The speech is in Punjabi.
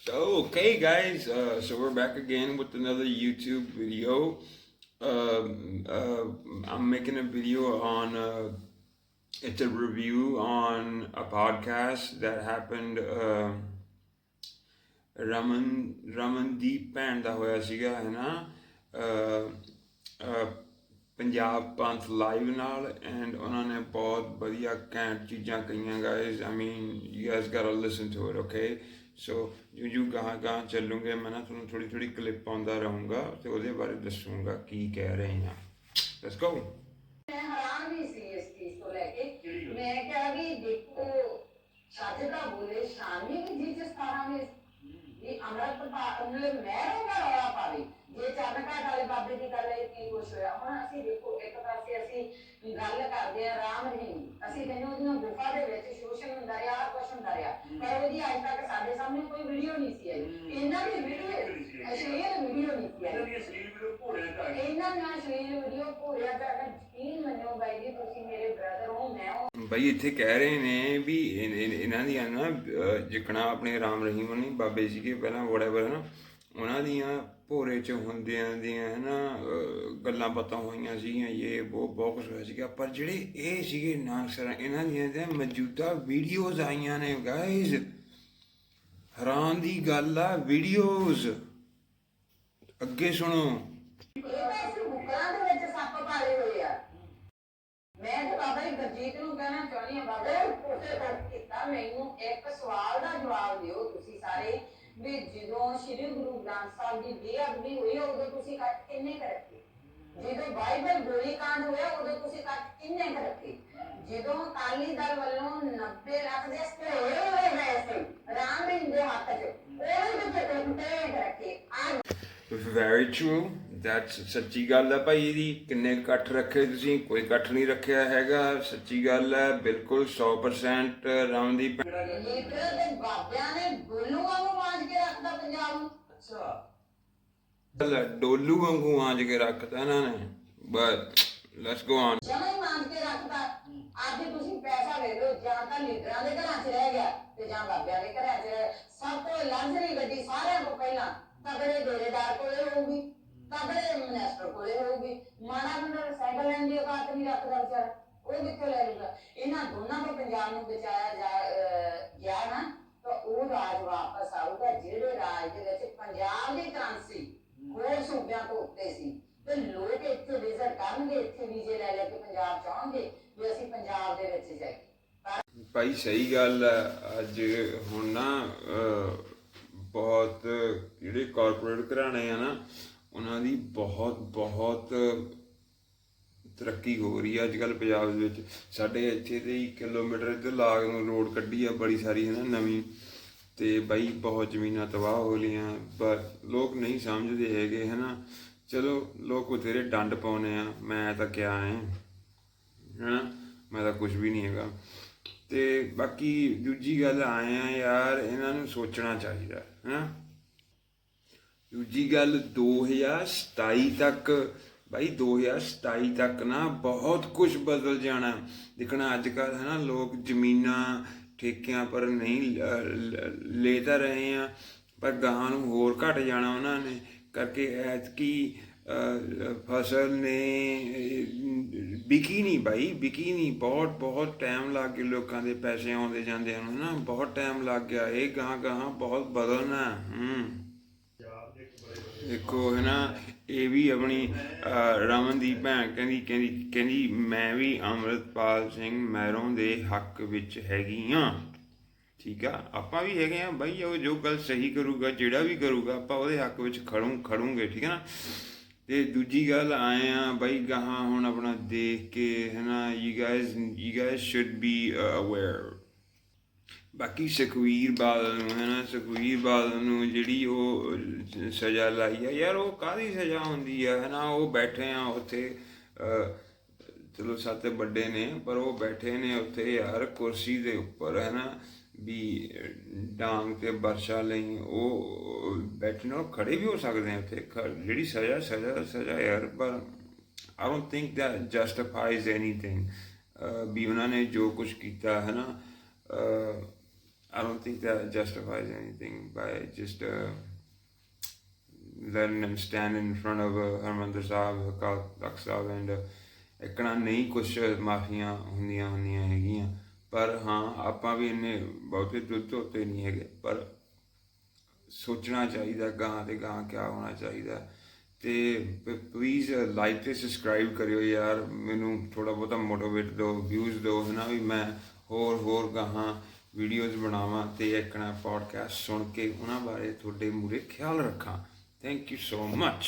So, okay, guys, uh, so we're back again with another YouTube video. Um, uh, I'm making a video on, uh, it's a review on a podcast that happened. Uh, Raman Ramandeep ਭੈਣ ਦਾ ਹੋਇਆ ਸੀਗਾ ਹੈ ਨਾ ਅਹ, ਅਹ, ਪੰਜਾਬ ਪੰਥ ਲਾਈਵ ਨਾਲ ਐਂਡ ਉਹਨਾਂ ਨੇ ਬਹੁਤ ਵਧੀਆ ਕੈਂਟ ਚੀਜ਼ਾਂ ਕਹੀਆਂ guys I mean you guys gotta listen to it okay ਸੋ ਜੂ ਜੂ ਗਾਹਾਂ ਗਾਹਾਂ ਚੱਲੂਗੇ, ਮੈਂ ਨਾ ਤੁਹਾਨੂੰ ਥੋੜੀ ਥੋੜੀ ਕਲਿੱਪ ਪਾਉਂਦਾ ਰਹੂੰਗਾ ਤੇ ਉਹਦੇ ਬਾਰੇ ਦੱਸੂੰਗਾ ਕੀ ਕਹਿ ਰਹੇ ਹਾਂ। ਲੈਟਸ ਗੋ ਮੈਂ ਹੈਰਾਨ ਵੀ ਸੀ ਇਸ ਚੀਜ਼ ਤੋਂ ਲੈ ਕੇ। ਮੈਂ ਕਿਹਾ ਵੀ ਦੇਖੋ ਛੱਜ ਦਾ ਬੋਲੇ ਸ਼ਾਮੀ ਵੀ ਜੀ ਜਿਸ ਤਰ੍ਹਾਂ ਵੀ ਇਹ ਅਮਰਤ ਮਤਲਬ ਮਹਿਰੋਂ ਦਾ ਰੌਲਾ ਪਾਵੇ। ਜੇ ਚਰਨਕਾਟ ਵਾਲੇ ਬਾਬੇ ਦੀ ਗੱਲ ਹੈ ਕੀ ਕੁਛ ਹੋਇਆ? ਹੁਣ ਅਸੀਂ ਦੇਖੋ, ਇੱਕ ਪਾਸੇ ਅਸੀਂ ਗੱਲ ਕਰਦੇ ਆ ਰਾਮ ਰਹੀਮ। ਅਸੀਂ ਕਹਿੰਦੇ ਉਹਦੀਆਂ ਗੁਫਾ ਦੇ ਵਿੱਚ ਸ਼ੋਸ਼ਣ ਹੁੰਦਾ ਰਿਹਾ ਆਹ ਕੁਛ ਹੁੰਦਾ ਰਿਹਾ। ਪਰ ਉਹਦੀ ਅੱਜ ਤੱਕ ਸਾਡੇ ਸਾਹਮਣੇ ਕੋਈ ਵੀਡੀਓ ਨਹੀਂ ਸੀ ਆਈ। ਇਹਨਾਂ ਦੀ ਵੀਡੀਓ ਅਸ਼ਲੀਲ ਵੀਡੀਓ ਨਹੀਂ ਸੀ ਆਈ। ਇਹਨਾਂ ਨਾਲ ਅਸ਼ਲੀਲ ਵੀਡੀਓ ਭੋਰਿਆ ਤਾਂ ਯਕੀਨ ਮੰਨੋ ਬਾਈ ਜੀ ਤੁਸੀਂ ਮੇਰੇ ਬ੍ਰਦਰ ਹੋ ਮੈਂ ਉਹ ਬਈ ਇੱਥੇ ਕਹਿ ਰਹੇ ਨੇ ਵੀ ਇਨ- ਇਨ- ਇਹਨਾਂ ਦੀਆਂ ਨਾ ਅਹ, ਜਿਕਣਾ ਆਪਣੇ ਰਾਮ ਰਹੀਮ ਨਹੀਂ ਬਾਬੇ ਸੀਗੇ ਪਹਿਲਾਂ ਵੜੈਵਰ ਨਾ ਉਹਨਾਂ ਦੀਆਂ ਭੋਰੇ ਚ ਹੁੰਦਿਆਂ ਦੀਆਂ ਹਨਾ ਗੱਲਾਂ ਪਤਾ ਹੋਈਆਂ ਸੀਗੀਆਂ ਇਹ ਉਹ ਬਹੁਤ ਕੁਝ ਹੋਇਆ ਸੀਗਾ। ਪਰ ਜਿਹੜੇ ਇਹ ਸੀਗੇ ਨਾਨਕਸਰ ਇਹਨਾਂ ਦੀਆਂ ਤਾਂ ਮੌਜੂਦਾ ਵੀਡੀਓਜ਼ ਆਈਆਂ ਨੇ ਗਾਇਜ਼ ਹੈਰਾਨ ਦੀ ਗੱਲ ਆ ਵੀਡੀਓਜ਼ ਅੱਗੇ ਸੁਣੋ। ਮੈਂ ਤੇ ਬਾਬਾ ਜੀ ਗੁਰਜੀਤ ਨੂੰ ਕਹਿਣਾ ਚਾਹੁੰਦੀ ਹਾਂ, ਬਾਬਾ ਜੀ ਕੋਸ਼ਿਸ਼ ਕੀਤਾ, ਮੈਨੂੰ ਇੱਕ ਸਵਾਲ ਦਾ ਜਵਾਬ ਦਿਓ ਤੁਸੀਂ ਸਾਰੇ। ਵੀ ਜਦੋਂ ਸ੍ਰੀ ਗੁਰੂ ਗ੍ਰੰਥ ਸਾਹਿਬ ਦੀ ਬੇਅਦਬੀ ਹੋਈ, ਉਦੋਂ ਤੁਸੀਂ ਕੱਟ ਕਿੰਨੇ ਕੁ ਰੱਖੇ? ਜਦੋਂ ਬਾਈਬਲ ਗੋਲੀ ਕਾਂਡ ਹੋਇਆ, ਉਦੋਂ ਤੁਸੀਂ ਕੱਟ ਕਿੰਨੇ ਕੁ ਰੱਖੇ? ਜਦੋਂ ਅਕਾਲੀ ਦਲ ਵੱਲੋਂ 90 ਲੱਖ ਦੇ ਸਪੋਰੇ ਹੋਏ ਗਏ ਸੀ, ਰਾਮ ਸਿੰਘ ਦੇ ਹੱਥ 'ਚ, ਉਹਦੇ ਵਿੱਚ ਕਿੰਨੇ ਕੁ ਰੱਖੇ? ਆ ਵੈਰੀ ਦੈਟਸ ਸੱਚੀ ਗੱਲ ਹੈ ਭਾਈ ਇਹਦੀ ਕਿੰਨੇ ਇਕੱਠ ਰੱਖੇ ਤੁਸੀਂ ਕੋਈ ਇਕੱਠ ਨਹੀਂ ਰੱਖਿਆ ਹੈਗਾ ਸੱਚੀ ਗੱਲ ਹੈ ਬਿਲਕੁਲ 100% ਰਾਮਦੀਪ। ਲੀਡਰ ਦੇ ਬਾਬਿਆਂ ਨੇ ਗੋਲੂਆਂ ਨੂੰ ਮਾਂਜ ਕੇ ਰੱਖਦਾ ਪੰਜਾਬ ਨੂੰ। ਗੱਲ ਡੋਲੂ ਵਾਂਗੂ ਆਂਜ ਕੇ ਰੱਖਤਾ ਇਹਨਾਂ ਨੇ ਬਟ ਲੈਟਸ ਗੋ ਔਨ ਜਮਾਂ ਹੀ ਮਾਂਜ ਕੇ ਰੱਖਦਾ ਅੱਜ ਤੁਸੀਂ ਪੈਸਾ ਲੈ ਲਓ ਜਾਂ ਤਾਂ ਲੀਡਰਾਂ ਦੇ ਘਰਾਂ 'ਚ ਰਹਿ ਗਿਆ ਤੇ ਜਾਂ ਬਾਬਿਆਂ ਦੇ ਘਰਾਂ 'ਚ ਸਭ ਤੋਂ ਲਗਜ਼ਰੀ ਗੱਡੀ ਸਾਰਿਆਂ ਤੋਂ ਪਹਿਲਾਂ ਤਗੜੇ ਡੇਰੇਦਾਰ ਕੋਲੇ ਹੋਊਗੀ। ਤਗੜੇ ਮਿਨਿਸਟਰ ਕੋਲੇ ਹੋਊਗੀ। ਮਾੜਾ ਮੁੰਡਾ ਸਾਈਕਲ ਲੈਣ ਦੀ ਔਕਾਤ ਨਹੀਂ ਰੱਖਦਾ ਵਿਚਾਰਾ। ਉਹ ਕਿੱਥੋਂ ਲੈ ਲੂਗਾ ਇਹਨਾਂ ਦੋਨਾਂ ਤੋਂ ਪੰਜਾਬ ਨੂੰ ਬਚਾਇਆ ਜਾ ਗਿਆ ਨਾ, ਤਾਂ ਉਹ ਰਾਜ ਵਾਪਸ ਆਊਗਾ, ਜਿਹੜੇ ਰਾਜ ਦੇ ਵਿੱਚ ਪੰਜਾਬ ਦੀ ਕਰੰਸੀ ਹੋਰ ਸੂਬਿਆਂ ਤੋਂ ਉੱਤੇ ਸੀ। ਤੇ ਲੋਕ ਇੱਥੇ ਵਿਜ਼ਿਟ ਕਰਨਗੇ, ਇੱਥੇ ਵੀਜ਼ੇ ਲੈ ਲੈ ਕੇ ਪੰਜਾਬ ਚਾਹਣਗੇ ਵੀ ਅਸੀਂ ਪੰਜਾਬ ਦੇ ਵਿੱਚ ਜਾਈਏ। ਭਾਈ, ਸਹੀ ਗੱਲ ਆ। ਅੱਜ ਹੁਣ ਨਾ ਬਹੁਤ ਜਿਹੜੇ ਕਾਰਪੋਰੇਟ ਘਰਾਣੇ ਆ ਨਾ ਉਹਨਾਂ ਦੀ ਬਹੁਤ ਬਹੁਤ ਤਰੱਕੀ ਹੋ ਰਹੀ ਹੈ। ਅੱਜ ਕੱਲ ਪੰਜਾਬ ਦੇ ਵਿੱਚ ਸਾਡੇ ਇੱਥੇ ਦੇ ਹੀ ਕਿਲੋਮੀਟਰ ਇੱਧਰ ਲਾਗ ਨੂੰ ਰੋਡ ਕੱਢੀ ਆ ਬੜੀ ਸਾਰੀ ਹੈ ਨਾ ਨਵੀਂ। ਤੇ ਬਾਈ, ਬਹੁਤ ਜ਼ਮੀਨਾਂ ਤਬਾਹ ਹੋ ਲੀਆਂ ਪਰ ਲੋਕ ਨਹੀਂ ਸਮਝਦੇ ਹੈਗੇ, ਹਨਾ। ਚਲੋ, ਲੋਕ ਬਥੇਰੇ ਡੰਡ ਪਾਉਨੇ ਆ। ਮੈਂ ਤਾਂ ਕਿਹਾ ਹੈ ਹਨਾ। ਮੈਂ ਤਾਂ ਕੁਝ ਵੀ ਨਹੀਂ ਹੈਗਾ। ਤੇ ਬਾਕੀ ਦੂਜੀ ਗੱਲ, ਆਏ ਆ ਯਾਰ, ਇਹਨਾਂ ਨੂੰ ਸੋਚਣਾ ਚਾਹੀਦਾ, ਹਨਾ। ਦੂਜੀ ਗੱਲ 2027 ਤੱਕ ਭਾਈ 2027 ਤੱਕ ਨਾ ਬਹੁਤ ਕੁਝ ਬਦਲ ਜਾਣਾ। ਦੇਖਣਾ ਅੱਜ ਕੱਲ ਹੈ ਨਾ ਲੋਕ ਜ਼ਮੀਨਾਂ ਠੇਕਿਆਂ ਪਰ ਨਹੀਂ ਲ- ਲੈ ਤਾਂ ਰਹੇ ਆ ਪਰ ਗਾਹਾਂ ਨੂੰ ਹੋਰ ਘਟ ਜਾਣਾ ਉਹਨਾਂ ਨੇ। ਕਰਕੇ ਐਤਕੀ ਅਹ, ਫਸਲ ਨੇ ਵਿਕੀ ਨਹੀਂ ਭਾਈ ਵਿਕੀ ਨਹੀਂ। ਬਹੁਤ ਬਹੁਤ ਟਾਈਮ ਲੱਗ ਗਿਆ ਲੋਕਾਂ ਦੇ ਪੈਸੇ ਆਉਂਦੇ ਜਾਂਦੇ ਹਨ ਨਾ। ਬਹੁਤ ਟਾਈਮ ਲੱਗ ਗਿਆ। ਇਹ ਗਾਹਾਂ ਗਾਹਾਂ ਬਹੁਤ ਬਦਲਣਾ। ਹੂੰ। ਦੇਖੋ ਹੈ ਨਾ ਇਹ ਵੀ ਆਪਣੀ ਅਹ, ਰਮਨ ਦੀ ਭੈਣ ਕਹਿੰਦੀ ਕਹਿੰਦੀ ਕਹਿੰਦੀ ਮੈਂ ਵੀ ਅੰਮ੍ਰਿਤਪਾਲ ਸਿੰਘ ਮੈਰੋਂ ਦੇ ਹੱਕ ਵਿੱਚ ਹੈਗੀ ਆ। ਠੀਕ ਆ? ਆਪਾਂ ਵੀ ਹੈਗੇ ਆ ਬਾਈ ਉਹ ਜੋ ਗੱਲ ਸਹੀ ਕਰੂਗਾ ਜਿਹੜਾ ਵੀ ਕਰੂਗਾ ਆਪਾਂ ਉਹਦੇ ਹੱਕ ਵਿੱਚ ਖੜੂ ਖੜੂਗੇ ਠੀਕ ਹੈ ਨਾ? ਤੇ ਦੂਜੀ ਗੱਲ ਆਏ ਆ ਬਾਈ ਗਾਹਾਂ ਹੁਣ ਆਪਣਾ ਦੇਖ ਕੇ ਹੈ ਨਾ you guys you guys should be aware ਬਾਕੀ ਸੁਖਵੀਰ ਬਾਦਲ ਨੂੰ, ਹੈ ਨਾ, ਸੁਖਵੀਰ ਬਾਦਲ ਨੂੰ ਜਿਹੜੀ ਉਹ ਸਜ਼ਾ ਲਾਈ ਆ। ਯਾਰ, ਉਹ ਕਾਹਦੀ ਸਜ਼ਾ ਹੁੰਦੀ ਆ? ਹੈ ਨਾ, ਉਹ ਬੈਠੇ ਆ ਉੱਥੇ ਚਲੋ ਸੱਤ ਵੱਡੇ ਨੇ, ਪਰ ਉਹ ਬੈਠੇ ਨੇ ਉੱਥੇ ਯਾਰ ਕੁਰਸੀ ਦੇ ਉੱਪਰ, ਹੈ ਨਾ, ਵੀ ਡਾਂਗ ਤੇ ਬਰਸ਼ਾ ਲਈ ਉਹ ਬੈਠੇ ਨੇ ਉਹ ਖੜੇ ਵੀ ਹੋ ਸਕਦੇ ਆ ਉੱਥੇ। ਖ- ਜਿਹੜੀ ਸਜ਼ਾ ਸਜ਼ਾ ਸਜ਼ਾ ਯਾਰ, ਪਰ I don't think that justifies anything, ah, ਵੀ ਉਹਨਾਂ ਨੇ ਜੋ ਕੁਝ ਕੀਤਾ, ਹੈ ਨਾ I don't think that justifies anything by just uh, letting them stand in front of uh, Harmandir Sahib, Akal Takht Sahib and uh, ਇਕਣਾ ਨਹੀਂ ਕੁਛ ਮਾਫੀਆਂ ਹੁੰਦੀਆਂ ਹੁੰਦੀਆਂ ਹੈਗੀਆਂ। ਪਰ ਹਾਂ ਆਪਾਂ ਵੀ ਇੰਨੇ ਬਹੁਤੇ ਦੁੱਧ ਧੋਤੇ ਨਹੀਂ ਹੈਗੇ। ਪਰ ਸੋਚਣਾ ਚਾਹੀਦਾ ਗਾਂ ਤੇ ਗਾਂ ਕਿਆ ਹੋਣਾ ਚਾਹੀਦਾ। ਤੇ ਪਲੀਜ਼ ਲਾਈਕ ਤੇ ਸਬਸਕ੍ਰਾਈਬ ਕਰਿਓ ਯਾਰ। ਮੈਨੂੰ ਥੋੜਾ ਬਹੁਤਾ ਮੋਟੀਵੇਟ ਦਿਓ ਵਿਊਜ਼ ਦਿਓ ਹਨਾ ਵੀ ਮੈਂ ਹੋਰ ਹੋਰ ਗਾਹਾਂ ਵੀਡੀਓਜ਼ ਬਣਾਵਾਂ ਤੇ ਇੱਕਣਾ ਪੋਡਕਾਸਟ ਸੁਣ ਕੇ ਉਹਨਾਂ ਬਾਰੇ ਤੁਹਾਡੇ ਮੂਰੇ ਖਿਆਲ ਰੱਖਾਂ। Thank you so much